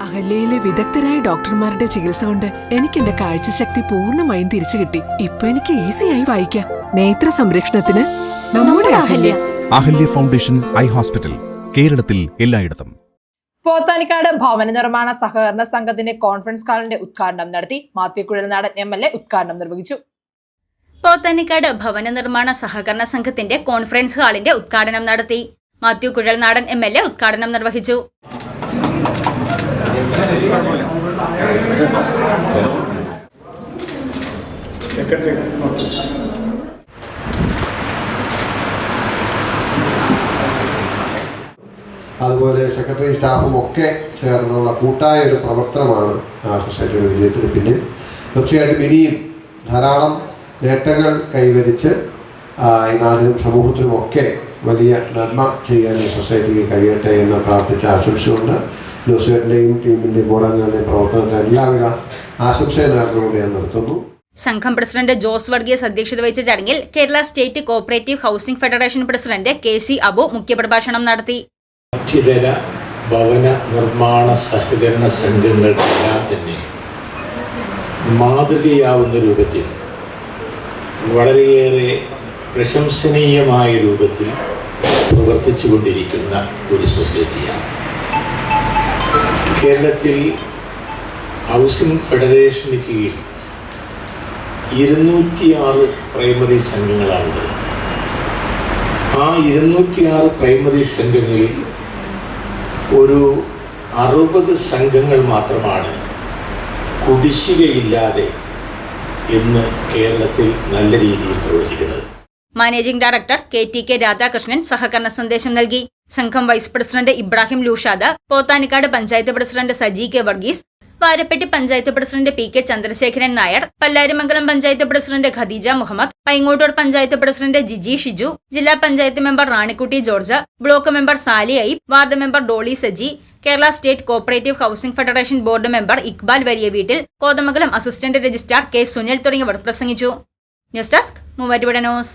അഹല്യയിലെ വിദഗ്ധരായ ഡോക്ടർമാരുടെ ചികിത്സ കൊണ്ട് എനിക്ക് എന്റെ കാഴ്ചശക്തി പൂർണമായും തിരിച്ചു കിട്ടി. ഇപ്പൊ എനിക്ക് ഈസിയായി വായിക്കാം. നേത്ര സംരക്ഷണത്തിന് നമ്മുടെ Ahalya. Ahalya foundation eye hospital കേരളത്തിൽ എല്ലായിടത്തും. പോത്താനിക്കാട് ഭവന നിർമ്മാണ സഹകരണ സംഘത്തിന്റെ കോൺഫറൻസ് കാളിന്റെ ഉദ്ഘാടനം നടത്തി Mathew Kuzhalnadan M L A ഉദ്ഘാടനം നിർവഹിച്ചു. പോത്താനിക്കാട് ഭവന നിർമ്മാണ സഹകരണ സംഘത്തിന്റെ കോൺഫറൻസ് ഹാളിന്റെ ഉദ്ഘാടനം നടത്തി Mathew Kuzhalnadan M L A ഉദ്ഘാടനം നിർവഹിച്ചു. അതുപോലെ സെക്രട്ടറി സ്റ്റാഫും ഒക്കെ ചേർന്നുള്ള കൂട്ടായ ഒരു പ്രവർത്തനമാണ് ആ സൊസൈറ്റിയുടെ വിജയത്തിന് പിന്നിൽ. തീർച്ചയായിട്ടും ഇനിയും ധാരാളം നേട്ടങ്ങൾ കൈവരിച്ച് ഈ നാടിനും സമൂഹത്തിനുമൊക്കെ വലിയ നന്മ ചെയ്യാൻ ഈ സൊസൈറ്റിക്ക് കഴിയട്ടെ എന്ന് പ്രാർത്ഥിച്ച് ആശംസിച്ചുകൊണ്ട് ജോസേട്ടിന്റെയും ടീമിന്റെയും പ്രവർത്തനത്തിന് എല്ലാവിധ ആശംസയും നേർന്നുകൊണ്ട് ഞാൻ നിർത്തുന്നു. സംഘം പ്രസിഡന്റ് ജോസ് വർഗീസ് അധ്യക്ഷത വഹിച്ച ചടങ്ങിൽ Kerala state cooperative housing federation president K C Abu മുഖ്യപ്രഭാഷണം നടത്തി. മറ്റിതര ഭവന നിർമ്മാണ സഹകരണ സംഘങ്ങൾക്കെല്ലാം തന്നെ മാതൃകയാവുന്ന രൂപത്തിൽ വളരെയേറെ പ്രശംസനീയമായ രൂപത്തിൽ പ്രവർത്തിച്ചു കൊണ്ടിരിക്കുന്ന ഒരു സൊസൈറ്റിയാണ്. കേരളത്തിൽ ഹൗസിംഗ് ഫെഡറേഷന് കീഴിൽ ഇരുന്നൂറ്റിയാറ് പ്രൈമറി സംഘങ്ങളാണുള്ളത്. ആ ഇരുന്നൂറ്റിയാറ് പ്രൈമറി സംഘങ്ങളിൽ ഒരു അറുപത് സംഘങ്ങൾ മാത്രമാണ് കുടിശ്ശികയില്ലാതെ ഇന്ന് കേരളത്തിൽ നല്ല രീതിയിൽ പ്രവർത്തിക്കുന്നത്. Managing director K T K Radhakrishnan സഹകരണ സന്ദേശം നൽകി. സംഘം vice president Ibrahim Lushad Pothanikkad panchayat president Saji K Varghese Varappetty panchayat president P K Chandrasekharan Nair Pallarimangalam panchayat president Khadeeja Muhammad Paingottoor panchayat president Jiji Shiju ജില്ലാ panchayat member Ranikutty George block member Sali Aib ward member Dolly Saji Kerala state cooperative housing federation board member Iqbal വലിയ വീട്ടിൽ Kothamangalam assistant registrar K Sunil തുടങ്ങിയവർ പ്രസംഗിച്ചു. News desk Muvattupuzha news.